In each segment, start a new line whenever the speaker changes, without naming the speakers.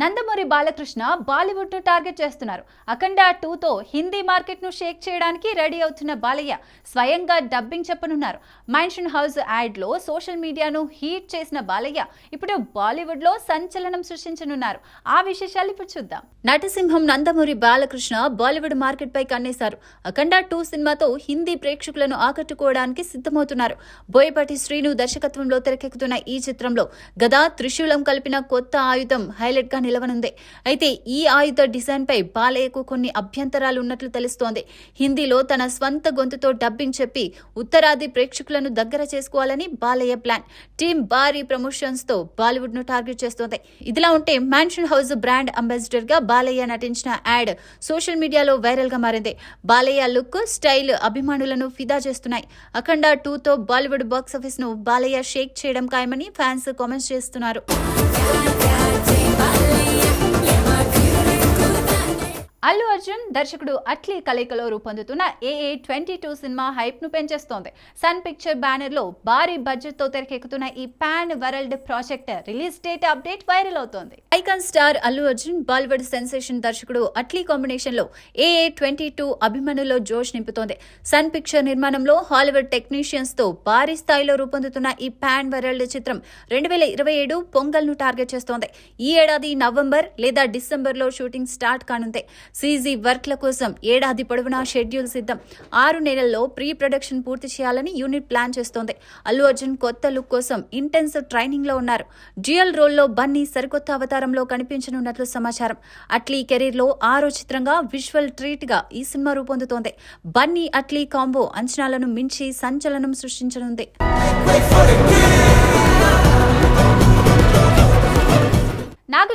Nandamuri Balakrishna బాలీవుడ్ను target చేస్తున్నారు. అఖండ టూతో హిందీ మార్కెట్ను షేక్ చేయడానికి రెడీ అవుతున్న బాలయ్య స్వయంగా డబ్బింగ్ చెప్పనున్నారు. మైన్షన్ హౌస్ యాడ్లో సోషల్ మీడియాను హీట్ చేసిన బాలయ్య ఇప్పుడు బాలీవుడ్లో సంచలనం సృష్టించనున్నారు. ఆ విశేషాలు ఇప్పుడు చూద్దాం. నటసింహం నందమూరి బాలకృష్ణ బాలీవుడ్ మార్కెట్ పై కన్నేశారు. అఖండ టూ సినిమాతో హిందీ ప్రేక్షకులను ఆకట్టుకోవడానికి సిద్ధమవుతున్నారు. బోయపాటి శ్రీను దర్శకత్వంలో తెరకెక్కుతున్న ఈ చిత్రంలో గదా త్రిశూలం కలిపిన కొత్త ఆయుధం హైలైట్గా నిలవనుంది. అయితే ఈ ఆయుధ డిజైన్ పై బాలయ్యకు కొన్ని అభ్యంతరాలు ఉన్నట్లు తెలుస్తోంది. హిందీలో తన స్వంత గొంతుతో డబ్బింగ్ చెప్పి ఉత్తరాది ప్రేక్షకులను దగ్గర చేసుకోవాలని బాలయ్య ప్లాన్. టీం భారీ ప్రమోషన్స్తో బాలీవుడ్ను టార్గెట్ చేస్తోంది. ఇదిలా ఉంటే మ్యాన్షన్ హౌస్ బ్రాండ్ అంబాసిడర్గా బాలయ్య నటించిన యాడ్ సోషల్ మీడియాలో వైరల్గా మారింది. బాలయ్య లుక్ స్టైల్ అభిమానులను ఫిదా చేస్తున్నాయి. అఖండ టూ తో బాలీవుడ్ బాక్స్ ఆఫీస్ను బాలయ్య షేక్ చేయడం ఖాయమని ఫ్యాన్స్ కామెంట్స్ చేస్తున్నారు. అర్జున్ దర్శకుడు అట్లీ కలయికలో రూపొందుతున్న ఏఏ ట్వంటీ టూ సినిమా హైప్ను పెంచేస్తోంది. సన్ పిక్చర్ బ్యానర్లో భారీ బడ్జెట్తో తెరకెక్కుతున్న ఈ pan world project release date update viral అవుతోంది. Icon star Allu Arjun Bollywood sensation దర్శకుడు అట్లీ కాంబినేషన్లో ఏఏ ట్వంటీ టూ అభిమానుల్లో జోష్ నింపుతోంది. సన్ పిక్చర్ నిర్మాణంలో హాలీవుడ్ టెక్నీషియన్స్తో భారీ స్థాయిలో రూపొందుతున్న ఈ పాన్ వరల్డ్ చిత్రం రెండు వేల ఇరవై ఏడు పొంగల్ను టార్గెట్ చేస్తోంది. ఈ ఏడాది నవంబర్ లేదా డిసెంబర్లో షూటింగ్ స్టార్ట్ కానుంది. సీజీ వర్క్ల కోసం ఏడాది పొడవునా షెడ్యూల్ సిద్ధం. ఆరు నెలల్లో ప్రీ ప్రొడక్షన్ పూర్తి చేయాలని యూనిట్ ప్లాన్ చేస్తోంది. అల్లు అర్జున్ కొత్త లుక్ కోసం ఇంటెన్సివ్ ట్రైనింగ్లో ఉన్నారు. డ్యూయల్ రోల్లో బన్నీ సరికొత్త అవతారంలో కనిపించనున్నట్లు సమాచారం. అట్లీ కెరీర్లో ఆరో చిత్రంగా విజువల్ ట్రీట్గా ఈ సినిమా రూపొందుతోంది. బన్నీ అట్లీ కాంబో అంచనాలను మించి సంచలనం సృష్టించనుంది.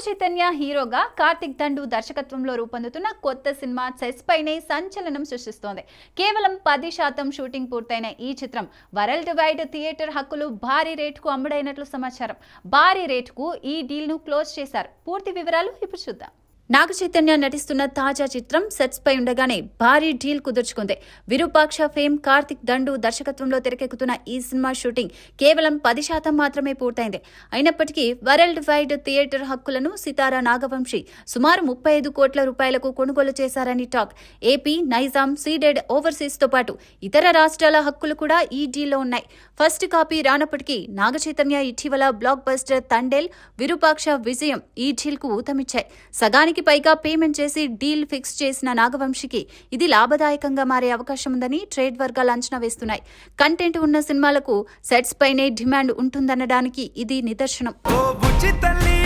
చైతన్య హీరోగా కార్తిక్ దండు దర్శకత్వంలో రూపొందుతున్న కొత్త సినిమా సెస్ పైనే సంచలనం సృష్టిస్తోంది. కేవలం పది శాతం షూటింగ్ పూర్తయిన ఈ చిత్రం వరల్డ్ వైడ్ థియేటర్ హక్కులు భారీ రేటుకు అమ్ముడైనట్లు సమాచారం. భారీ రేటుకు ఈ డీల్ను క్లోజ్ చేశారు. పూర్తి వివరాలు ఇప్పుడు చూద్దాం. నాగ చైతన్య నటిస్తున్న తాజా చిత్రం సెట్స్ పై ఉండగానే భారీ డీల్ కుదుర్చుకుంది. విరూపాక్ష ఫేమ్ కార్తిక్ దండు దర్శకత్వంలో తెరకెక్కుతున్న ఈ సినిమా షూటింగ్ కేవలం పది శాతం మాత్రమే పూర్తయింది. అయినప్పటికీ వరల్డ్ వైడ్ థియేటర్ హక్కులను సితారా నాగవంశి సుమారు ముప్పై ఐదు కోట్ల రూపాయలకు కొనుగోలు చేశారని టాక్. ఏపీ నైజాం సీడెడ్ ఓవర్సీస్తో పాటు ఇతర రాష్ట్రాల హక్కులు కూడా ఈ డీల్లో ఉన్నాయి. ఫస్ట్ కాపీ రానప్పటికీ నాగ చైతన్య ఇటీవల బ్లాక్ బస్టర్ తండేల్ విరూపాక్ష విజయం ఈ డీల్కు ఊతమిచ్చాయి. సగానికి పైగా పేమెంట్ చేసి డీల్ ఫిక్స్ చేసిన నాగవంశికి ఇది లాభదాయకంగా మారే అవకాశం ఉందని ట్రేడ్ వర్గాలు అంచనా వేస్తున్నాయి. కంటెంట్ ఉన్న సినిమాలకు సెట్స్ పైనే డిమాండ్ ఉంటుందనడానికి ఇది నిదర్శనం.
ఓ బుజ్జి తల్లి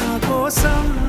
నా కోసం